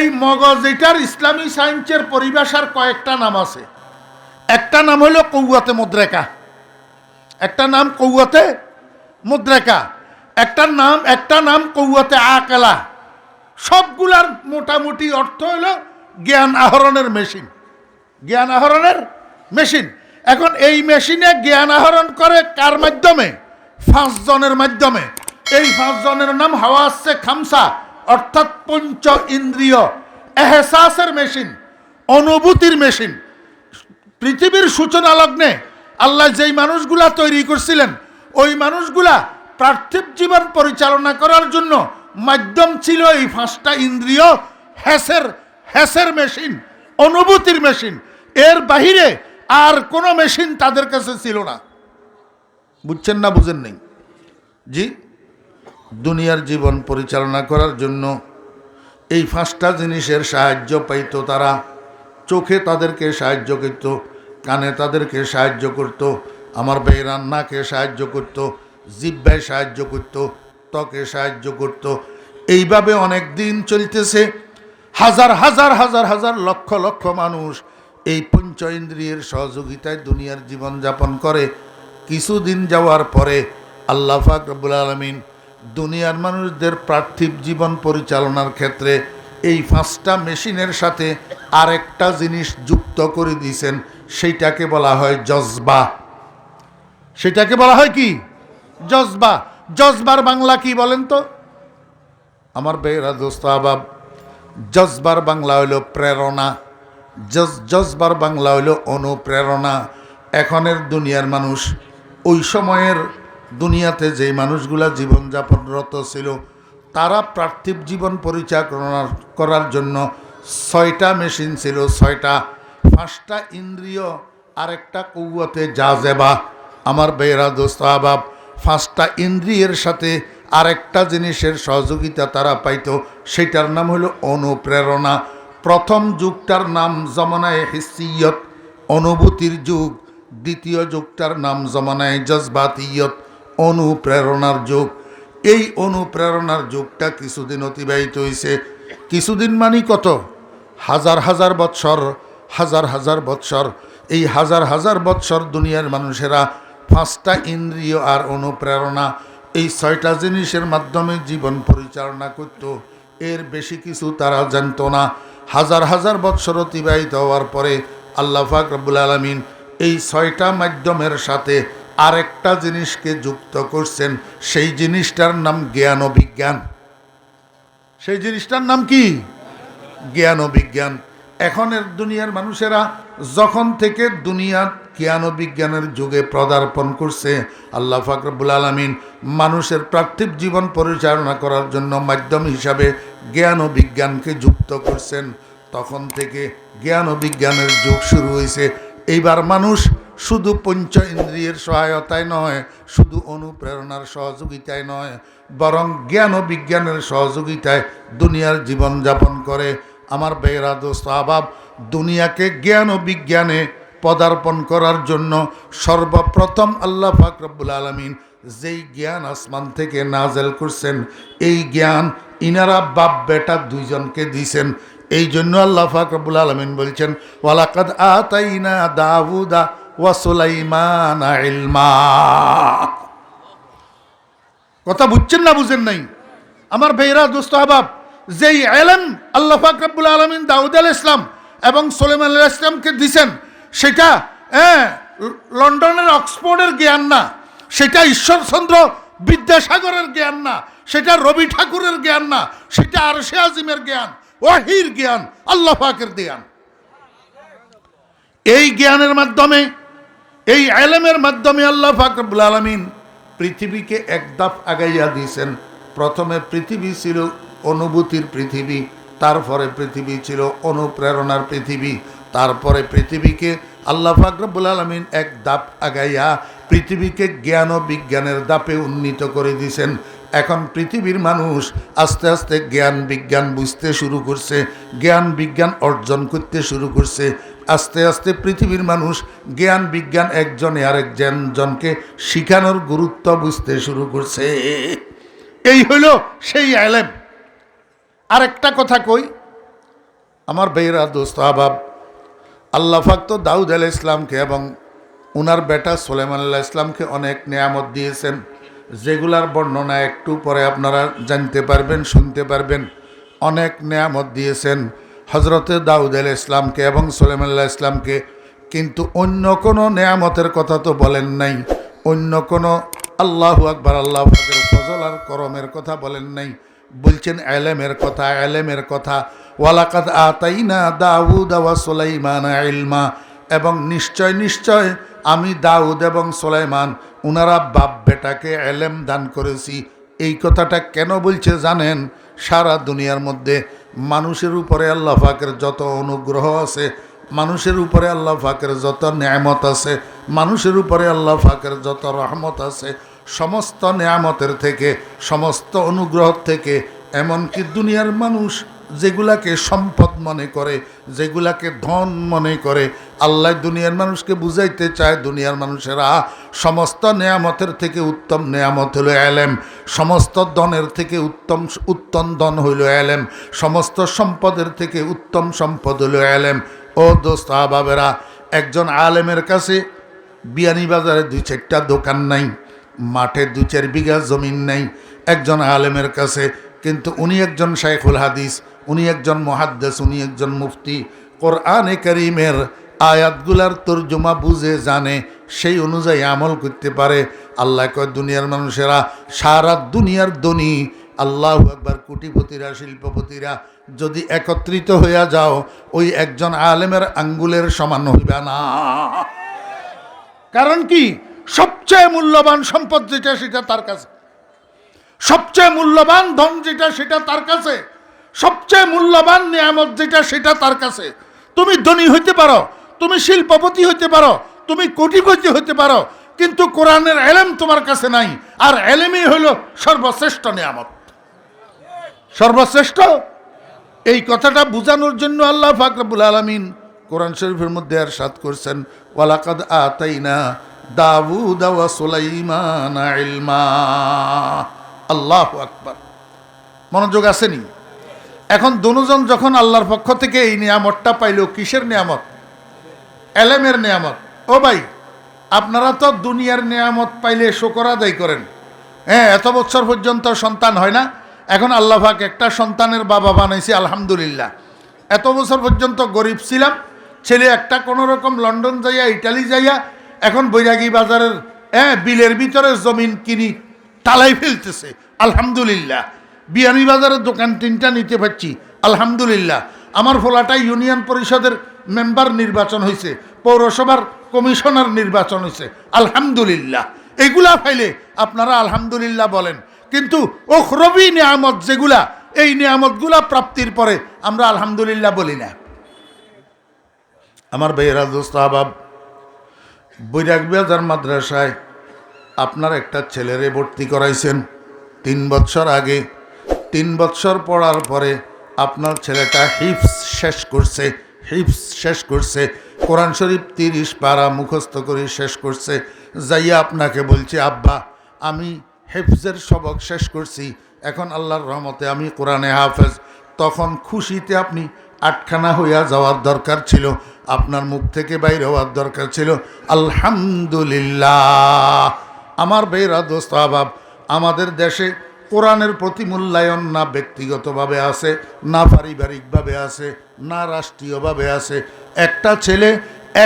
এই মগজ এটার ইসলামী সায়েন্সের পরিভাষার কয়েকটা নাম আছে। একটা নাম হলো কৌয়াতে মুদ্রেকা। একটা নাম কৌয়াতে মুদ্রেকা। একটা নাম একটা নাম কৌয়াতে আকেলা। সবগুলার মোটামুটি অর্থ হলো জ্ঞান আহরণের মেশিন। জ্ঞান আহরণের মেশিন। এখন এই মেশিনে জ্ঞান আহরণ করে কার মাধ্যমে? পাঁচজনের মাধ্যমে। এই পাঁচজনের নাম হাওয়া আসছে খামসা। অর্থাৎ পঞ্চ ইন্দ্রিয়, এহসাসের মেশিন, অনুভূতির মেশিন। পৃথিবীর সূচনা লগ্নে আল্লাহ যেই মানুষগুলা তৈরি করছিলেন, ওই মানুষগুলা পার্থিব জীবন পরিচালনা করার জন্য মাধ্যম ছিল এই পাঁচটা ইন্দ্রিয় হ্যাসের হ্যাসের মেশিন, অনুভূতির মেশিন। এর বাহিরে আর কোনো মেশিন তাদের কাছে ছিল না। বুঝছেন না, বুঝেন নেই? জি? দুনিয়ার জীবন পরিচালনা করার জন্য এই পাঁচটা জিনিসের সাহায্য পাইতো তারা। চোখে তাদেরকে সাহায্য করত, কানে তাদেরকে সাহায্য করত, আমার ভাই রান্নাকে সাহায্য করত, জিব্বায় সাহায্য করত, ত্বকে সাহায্য করত। এইভাবে অনেক দিন চলতেছে। হাজার হাজার হাজার হাজার লক্ষ লক্ষ মানুষ এই পঞ্চ ইন্দ্রিয়ের সহযোগিতায় দুনিয়ার জীবন যাপন করে। কিছুদিন যাওয়ার পরে আল্লাহ ফাক রব্বুল আলমিন দুনিয়ার মানুষদের পার্থিব জীবন পরিচালনার ক্ষেত্রে এই পাঁচটা মেশিনের সাথে আরেকটা জিনিস যুক্ত করে দিয়েছেন, সেইটাকে বলা হয় জজবা। সেটাকে বলা হয় কি? জজবা। জজবার বাংলা কি বলেন তো? আমার বেহরা দোস্ত আবাব, জজবার বাংলা হইল প্রেরণা। জজ, জজবার বাংলা হইল অনুপ্রেরণা। এখনের দুনিয়ার মানুষ ওই সময়ের দুনিয়াতে যেই মানুষগুলা জীবনযাপনরত ছিল, তারা পার্থিব জীবন পরিচালনা করার জন্য ছয়টা মেশিন ছিল, ছয়টা। পাঁচটা ইন্দ্রিয়, আরেকটা কৌয়াতে জাজেবা। আমার বেয়েরা দোস্ত আবাব, পাঁচটা ইন্দ্রিয়ের সাথে আরেকটা জিনিসের সহযোগিতা তারা পাইতো, সেটার নাম হলো অনুপ্রেরণা। প্রথম যুগটার নাম জমানায় হিসিয়ত, অনুভূতির যুগ। দ্বিতীয় যুগটার নাম জমানায় জজবাতিয়ত। অনুপ্রেরণার যুগ। এই অনুপ্রেরণার যুগটা কিছুদিন অতিবাহিত হয়েছে কিছুদিন মানি কত? হাজার হাজার বৎসর, হাজার হাজার বৎসর। এই হাজার হাজার বৎসর দুনিয়ার মানুষেরা পাঁচটা ইন্দ্রিয় আর অনুপ্রেরণা এই ছয়টা জিনিসের মাধ্যমে জীবন পরিচালনা করত। এর বেশি কিছু তারা জানতো না। হাজার হাজার বৎসর অতিবাহিত হওয়ার পরে আল্লাহ ফাক রব্বুল আলমিন এই ছয়টা মাধ্যমের সাথে আরেকটা জিনিসকে যুক্ত করছেন, সেই জিনিসটার নাম জ্ঞান বিজ্ঞান সেই জিনিসটার নাম কি? জ্ঞান বিজ্ঞান এখনের দুনিয়ার মানুষেরা যখন থেকে দুনিয়া জ্ঞান বিজ্ঞানের যুগে পদার্পণ করছে, আল্লাহ ফাকরবুল আলমিন মানুষের পার্থিব জীবন পরিচালনা করার জন্য মাধ্যম হিসাবে জ্ঞান বিজ্ঞানকে যুক্ত করছেন। তখন থেকে জ্ঞান বিজ্ঞানের যুগ শুরু হয়েছে এইবার মানুষ শুধু পঞ্চ ইন্দ্রিয়ের সহায়তায় নয় শুধু অনুপ্রেরণার সহযোগিতায় নয় বরং জ্ঞান ও বিজ্ঞানের সহযোগিতায় দুনিয়ার জীবন যাপন করে। আমার বেহরা দোস্ত আবাব, দুনিয়াকে জ্ঞান ও বিজ্ঞানে পদার্পণ করার জন্য সর্বপ্রথম আল্লাহ ফাকরবুল আলমিন যেই জ্ঞান আসমান থেকে নাজেল করছেন, এই জ্ঞান ইনারা বাপ বেটা দুইজনকে দিছেন। এই জন্য আল্লাহ ফাকরবুল আলমিন বলছেন, ওয়ালাকাদ আতাইনা দাউদা ওয়া সুলাইমান ইলমা। কথা বুঝছেন না বুঝেন নাই? আমার ভাইরা দোস্ত আবাব, যেই এলেম আল্লাহ ফাকরাবুল আলমিন দাউদ আল ইসলাম এবং সোলেমান আল ইসলামকে দিছেন, সেটা হ্যাঁ লন্ডনের অক্সফোর্ডের জ্ঞান না, সেটা ঈশ্বরচন্দ্র বিদ্যাসাগরের জ্ঞান না, সেটা রবি ঠাকুরের জ্ঞান না, সেটা আরশে আজিমের জ্ঞান, ওয়াহির জ্ঞান, আল্লাহ পাকের জ্ঞান। এই জ্ঞানের মাধ্যমে এই আলেমের মাধ্যমে আল্লাহ ফাকরুল আলমিন পৃথিবীকে এক দাপ আগাইয়া দিয়েছেন। প্রথমে পৃথিবী ছিল অনুভূতির পৃথিবী, তারপরে পৃথিবী ছিল অনুপ্রেরণার পৃথিবী, তারপরে পৃথিবীকে আল্লাহ ফাকরবুল আলমিন এক দাপ আগাইয়া পৃথিবীকে জ্ঞান ও বিজ্ঞানের দাপে উন্নীত করে দিয়েছেন। এখন পৃথিবীর মানুষ আস্তে আস্তে জ্ঞান বিজ্ঞান বুঝতে শুরু করছে, জ্ঞান বিজ্ঞান অর্জন করতে শুরু করছে আস্তে আস্তে পৃথিবীর মানুষ জ্ঞান বিজ্ঞান একজনে আরেকজন জনকে শিখানোর গুরুত্ব বুঝতে শুরু করছে। এই হইল সেই আলেম। আরেকটা কথা কই, আমার বেইরা দোস্ত, আবাব, আল্লাহ ফাক তো দাউদ আল ইসলামকে এবং উনার বেটা সোলেমান আল্লাহ ইসলামকে অনেক নিয়ামত দিয়েছেন, যেগুলার বর্ণনা একটু পরে আপনারা জানতে পারবেন, শুনতে পারবেন। অনেক নিয়ামত দিয়েছেন। হজরতে দাউদ আল ইসলামকে এবং সোলেমান আল্লাহ ইসলামকে কিন্তু অন্য কোনো নেয়ামতের কথা তো বলেন নাই। অন্য কোনো আল্লাহ আকবর, আল্লাহ ফজল আর করমের কথা বলেন নাই। বলছেন, এলেমের কথা এলেমের কথা। ওয়ালাকাত আতাইনা দাউদ ওয়া সুলাইমান ইলমা। এবং নিশ্চয় নিশ্চয় আমি দাউদ এবং সুলাইমান, উনারা বাপ বেটাকে এলেম দান করেছি। এই কথাটা কেন বলছে জানেন? সারা দুনিয়ার মধ্যে মানুষের উপরে আল্লাহ ফাকের যত অনুগ্রহ আছে, মানুষের উপরে আল্লাহ ফাকের যত ন্যায়ামত আছে, মানুষের উপরে আল্লাহ ফাকের যত রহমত আছে, সমস্ত ন্যায়ামতের থেকে, সমস্ত অনুগ্রহ থেকে, এমনকি দুনিয়ার মানুষ যেগুলাকে সম্পদ মনে করে, যেগুলাকে ধন মনে করে, আল্লাহ দুনিয়ার মানুষকে বুঝাইতে চায়, দুনিয়ার মানুষেরা সমস্ত নেয়ামতের থেকে উত্তম নেয়ামত হলো এলেম, সমস্ত ধনের থেকে উত্তম উত্তম ধন হইল এলেম, সমস্ত সম্পদের থেকে উত্তম সম্পদ হইল অ্যালেম ও দোস্ত আবাবেরা, একজন আলেমের কাছে বিয়ানীবাজারে দুই চারটা দোকান নাই, মাঠে দু চার বিঘা জমিন নেই, একজন আলেমের কাছে কিন্তু উনি একজন শাইখুল হাদিস, উনি একজন মহাদ্দেস, উনি একজন মুফতি। কোরআনে করিমের আয়াতগুলার তর্জমা বুঝে, জানে, সেই অনুযায়ী আমল করতে পারে। আল্লাহ কয়, দুনিয়ার মানুষেরা সারা দুনিয়ার ধনী, আল্লাহ একবার কোটিপতিরা, শিল্পপতিরা যদি একত্রিত হইয়া যাও, ওই একজন আলেমের আঙ্গুলের সমান হইবে না। কারণ কি? সবচেয়ে মূল্যবান সম্পদ যেটা, সেটা তার কাছে। সবচেয়ে মূল্যবান ধন যেটা সেটা তার কাছে। সবচেয়ে মূল্যবান নিয়ামত যেটা সেটা তার কাছে। তুমি ধনী হইতে পারো, তুমি শিল্পপতি হইতে পারো, তুমি কোটিপতি হইতে পারো, কিন্তু কোরআনের এলেম তোমার কাছে নাই, আর এলেমই হইল সর্বশ্রেষ্ঠ নিয়ামত। সর্বশ্রেষ্ঠ? এই কথাটা বোঝানোর জন্য আল্লাহ ফাকরাবুল আলমিন কোরআন শরীফের মধ্যে আর সাত করছেন, ওয়ালাকাদ আতাইনা দাউদ ওয়া সুলাইমান ইলমা। আল্লাহু আকবার। মনোযোগ আসেনি। এখন দুজন যখন আল্লাহর পক্ষ থেকে এই নিয়ামতটা পাইল, কিসের নিয়ামত? এলেমের নিয়ামত। ও ভাই, আপনারা তো দুনিয়ার নিয়ামত পাইলে শোকর আদায় করেন। হ্যাঁ এত বছর পর্যন্ত সন্তান হয় না। এখন আল্লাহ পাক একটা সন্তানের বাবা বানাইছি, আলহামদুলিল্লাহ। এত বছর পর্যন্ত গরিব ছিলাম, ছেলে একটা কোনো রকম লন্ডন যাইয়া, ইটালি যাইয়া, এখন বৈরাগী বাজারের হ্যাঁ বিলের ভিতরে জমিন কিনি তালাই ফেলতেছে। আলহামদুলিল্লাহ। বিয়ানি বাজারের দোকান তিনটা নিতে পারছি। আলহামদুলিল্লাহ। আমার ফোলাটা ইউনিয়ন পরিষদের মেম্বার নির্বাচন হয়েছে পৌরসভার কমিশনার নির্বাচন হয়েছে আলহামদুলিল্লাহ। এগুলা ফাইলে আপনারা আলহামদুলিল্লাহ বলেন। কিন্তু ওখরবি নিয়ামত যেগুলা, এই নিয়ামতগুলা প্রাপ্তির পরে আমরা আলহামদুলিল্লাহ বলি না। আমার আবাব বৈরাগ বাজার মাদ্রাসায় আপনার একটা ছেলেরে ভর্তি করাইছেন। তিন বছর আগে। তিন বছর পড়ার পরে আপনার ছেলেটা হিপস শেষ করছে হিপস শেষ করছে, কোরআন শরীফ তিরিশ পারা মুখস্থ করে শেষ করছে। যাইয়া আপনাকে বলছি, আব্বা, আমি হেফজের সবক শেষ করছি। এখন আল্লাহর রহমতে আমি কোরআনে হাফেজ। তখন খুশিতে আপনি আটখানা হইয়া যাওয়ার দরকার ছিল। আপনার মুখ থেকে বাইরে হওয়ার দরকার ছিল। আলহামদুলিল্লাহ। আমার বেরা দোস্ত আবাব, আমাদের দেশে কোরআনের প্রতি মূল্যায়ন না ব্যক্তিগতভাবে আছে, না পারিবারিকভাবে আছে, না রাষ্ট্রীয়ভাবে আছে। একটা ছেলে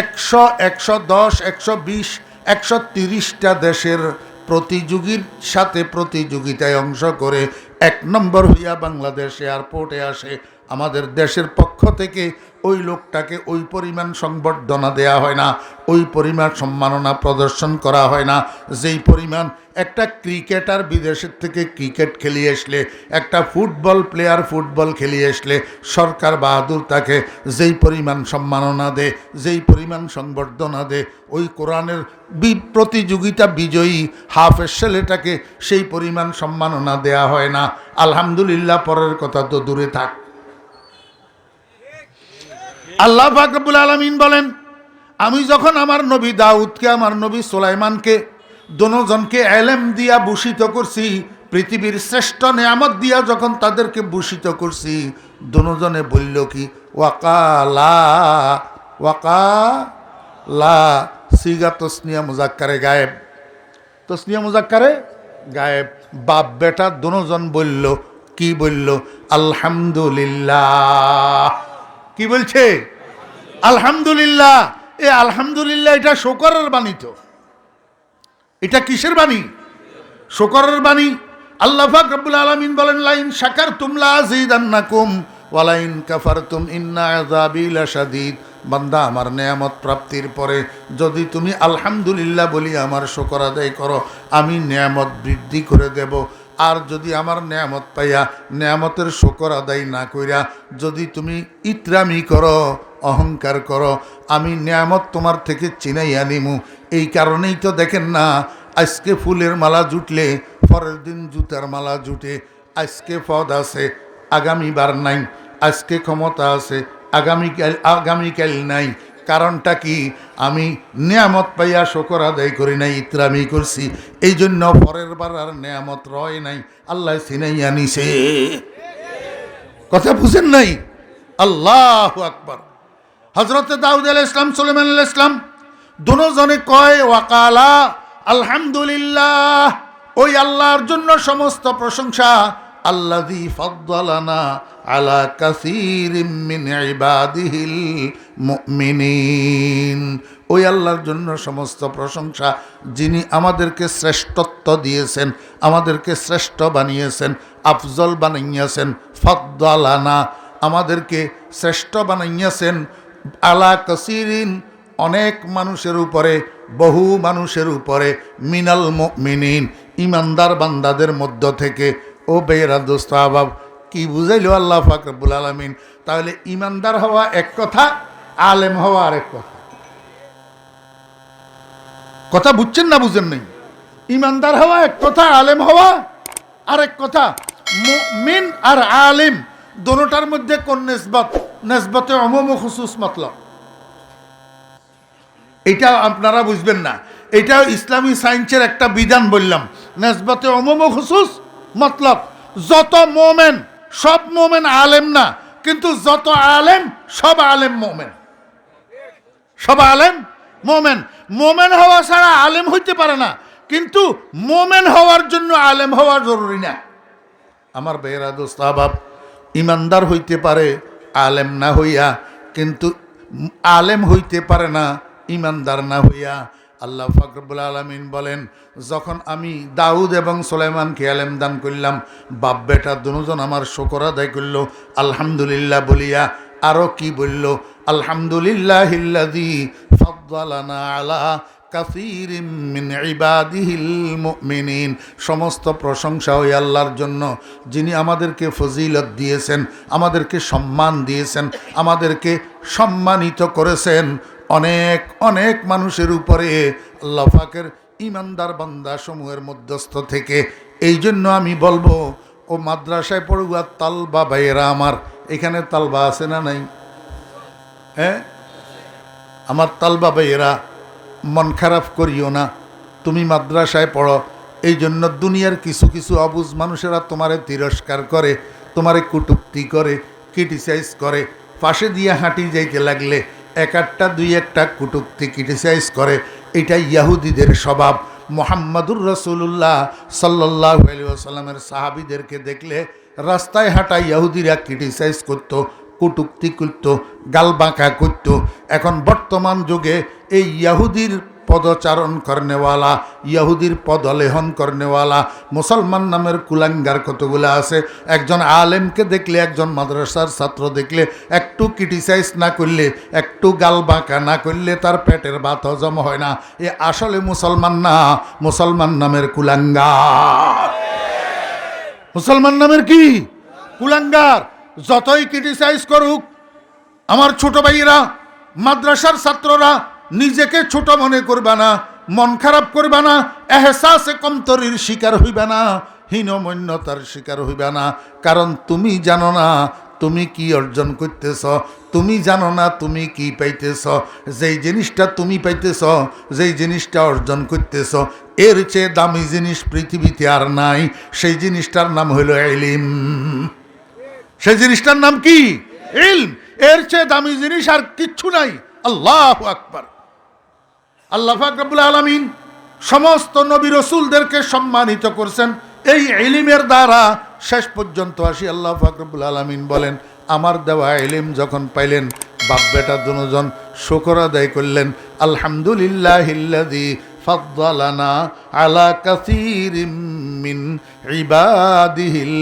একশো একশো দশ, একশো বিশ, একশো তিরিশটা দেশের প্রতিযোগীর সাথে প্রতিযোগিতায় অংশ করে এক নম্বর হইয়া বাংলাদেশ এয়ারপোর্টে আসে। আমাদের দেশের পক্ষ থেকে ওই লোকটাকে ওই পরিমাণ সংবর্ধনা দেয়া হয় না, ওই পরিমাণ সম্মাননা প্রদর্শন করা হয় না। যেই পরিমাণ একটা ক্রিকেটার বিদেশের থেকে ক্রিকেট খেলিয়ে আসলে, একটা ফুটবল প্লেয়ার ফুটবল খেলিয়ে আসলে, সরকার বাহাদুর তাকে যেই পরিমাণ সম্মাননা দে, যেই পরিমাণ সংবর্ধনা দে, ওই কোরআনের বি- প্রতিযোগিতা বিজয়ী হাফেজ ছেলেটাকে সেই পরিমাণ সম্মাননা দেয়া হয় না। আলহামদুলিল্লাহ, পরের কথা তো দূরে থাক। আল্লাহ ফাকরবুল আলমিন বলেন, আমি যখন আমার নবী দাউদকে, আমার নবী সোলাইমানকে দোনোজনকে এলেম দিয়া ভূষিত করছি, পৃথিবীর শ্রেষ্ঠ নিয়ামত দিয়া যখন তাদেরকে ভূষিত করছি, দুজনে বলল কি, ওয়াকালা ওয়াকালা, সিগা তসনিয়া মুজাক্কারে গায়েব। তসনিয়া মুজাক্কারে গায়েব। বাপ বেটা দুজন বলল, কি বলল? আলহামদুলিল্লাহ। কি বলছে? আলহামদুলিল্লাহ। এ আলহামদুলিল্লাহ, এটা শোকরের বাণী তো। এটা কিসের বাণী? শোকরের বাণী। আল্লাহ রব্বুল আলামিন বলেন, লাইন সাকার তুমলা আজিদান্নাকুম ওয়ালাইন কাফারতুম ইন্না আজাবিল লাশাদীদ। বান্দা, আমার নেয়ামত প্রাপ্তির পরে যদি তুমি আলহামদুলিল্লাহ বলি আমার শকর আদায় করো, আমি নেয়ামত বৃদ্ধি করে দেব। আর যদি আমার নেয়ামত পাইয়া নেয়ামতের শকর আদায় না কইরা যদি তুমি ইতরামি করো, অহংকার করো, আমি নেয়ামত তোমার থেকে চিনাই আনিমু এই কারণেই তো দেখেন না, আজকে ফুলের মালা জুটলে, পরের দিন জুতার মালা জুটে, আজকে পদ আছে, আগামীবার নাই, আজকে ক্ষমতা আছে আগামীকাল আগামীকাল নাই। কারণটা কি? আমি নিয়ামত পাইয়া শকর আদায় করি নাই, ইতরামি করছি। এই জন্য পরের বার আর নিয়ামত রয় নাই। আল্লাহ সিনাই আনিছে কথা বুঝেন নাই? আল্লাহ আকবার। হজরত দাউদ আল ইসলাম সুলেমান আল ইসলাম দুজনে কয়, ওয়াকালা, আলহামদুলিল্লাহ। ওই আল্লাহর জন্য সমস্ত প্রশংসা আল্লাদি ফদ্দালানা আলা কাসির ইবাদিহিল মুমিনিন। ওই আল্লাহর জন্য সমস্ত প্রশংসা যিনি আমাদেরকে শ্রেষ্ঠত্ব দিয়েছেন, আমাদেরকে শ্রেষ্ঠ বানিয়েছেন, আফজল বানাইয়াছেন, ফদ্দালানা, আমাদেরকে শ্রেষ্ঠ বানাইয়াছেন। আলা কাসিরিন অনেক মানুষের উপরে, বহু মানুষের উপরে, মিনাল মিনিন ইমানদার বান্দাদের মধ্য থেকে। ও বেরা দোস্ত আবাব কি বুঝাইল? আল্লাহ ফাকরবুল আলমিন। তাহলে ইমানদার হওয়া এক কথা, আলেম হওয়া আরেক কথা। কথা বুঝছেন না বুঝেন নেই? ইমানদার হওয়া এক কথা, আলেম হওয়া আরেক কথা। মিন আর আলিম দোনোটার মধ্যে কোন নেসবত? নেসবতে অমম খুসুস মতলব। এটা আপনারা বুঝবেন না। এটাও ইসলামী সায়েন্সের একটা বিধান বললাম। নেসবতে অমম খুসুস মতলব। যত মোমেন সব মোমেন আলেম না, কিন্তু যত আলেম, সব আলেম মোমেন। সব আলেম মোমেন। মোমেন হওয়া ছাড়া আলেম হইতে পারে না, কিন্তু মোমেন হওয়ার জন্য আলেম হওয়া জরুরি না। আমার বেহরা দোস্ত আবাব ইমানদার হইতে পারে, আলেম না হইয়া, কিন্তু আলেম হইতে পারে না, ইমানদার না হইয়া আল্লাহ ফকরবুল আলমিন বলেন, যখন আমি দাউদ এবং সোলাইমানকে আলেম দান করলাম, বাপ বেটা দুজন আমার শোকর আদায় করল। আলহামদুলিল্লাহ বলিয়া আরও কি বলল? আলহামদুলিল্লাহ ফদ্দালানা আলা কাসিরিম মিন সমস্ত প্রশংসা ওই আল্লাহর জন্য, যিনি আমাদেরকে ফজিলত দিয়েছেন, আমাদেরকে সম্মান দিয়েছেন, আমাদেরকে সম্মানিত করেছেন। অনেক অনেক মানুষের উপরে আল্লাহ পাকের ইমানদার বান্দা সমূহের মধ্যস্থ থেকে এই জন্য আমি বলব, ও মাদ্রাসায় পড়ুয়া তালবা ভাইয়েরা আমার, এখানে তালবা আছে না নাই? হ্যাঁ? আমার তালবা ভাইয়েরা, মন খারাপ করিও না, তুমি মাদ্রাসায় পড়ো এই জন্য দুনিয়ার কিছু কিছু অবুজ মানুষেরা তোমারে তিরস্কার করে, তোমারে কুটুক্তি করে ক্রিটিসাইজ করে, পাশে দিয়ে হাঁটি যাইতে লাগলে এক একটা দুই একটা কুটুক্তি ক্রিটিসাইজ করে। এটা ইয়াহুদিদের স্বভাব। মোহাম্মদুর রসুল্লাহ সাল্লাহ আসাল্লামের সাহাবিদেরকে দেখলে রাস্তায় হাঁটা ইয়াহুদিরা ক্রিটিসাইজ করত, কুটুক্তি করত, গালবাঁকা করতো। এখন বর্তমান যুগে এই ইয়াহুদির পদচারণ করনেওয়ালা, ইয়াহুদির পদলেহন করনেওয়ালা, মুসলমান নামের কুলাঙ্গার কতগুলো আছে? একজন আলেমকে দেখলে, একজন মাদ্রাসার ছাত্র দেখলে, একটু ক্রিটিসাইজ না করলে, একটু গাল বাঁকা না করলে তার পেটের ভাত হজম হয় না। এ আসলে মুসলমান না, মুসলমান নামের কুলাঙ্গার। মুসলমান নামের কি? কুলাঙ্গার। যতই ক্রিটিসাইজ করুক, আমার ছোট ভাইয়েরা, মাদ্রাসার ছাত্ররা নিজেকে ছোট মনে করবা না, মন খারাপ করবা না, এহসাসে কমতরির শিকার হইবে না, হীনমন্যতার শিকার হইবে না। কারণ তুমি জানো না, তুমি কি অর্জন করতেছ, তুমি জানো না তুমি কি পাইতেছ, যেই জিনিসটা তুমি পাইতেছ, যেই জিনিসটা অর্জন করতেছ, এর চেয়ে দামি জিনিস পৃথিবীতে আর নাই, সেই জিনিসটার নাম হইল এলিম সেই জিনিসটার নাম কি? ইলম। এর চেয়ে দামি জিনিস আর কিচ্ছু নাই। আল্লাহ আকবার। আল্লাহ ফাকরাবুল আলমিন সমস্ত নবী রসুলদেরকে সম্মানিত করছেন। এই এলিমের দ্বারা শেষ পর্যন্ত আসি, আল্লাহ ফাকরাবুল আলমিন বলেন, আমার দেওয়া এলিম যখন পাইলেন, বাপ বেটা দুজন শকর আদায় করলেন। আলহামদুলিল্লাহ ফদ্দালানা আলা কাসিরিম মিন ইবাদিহিল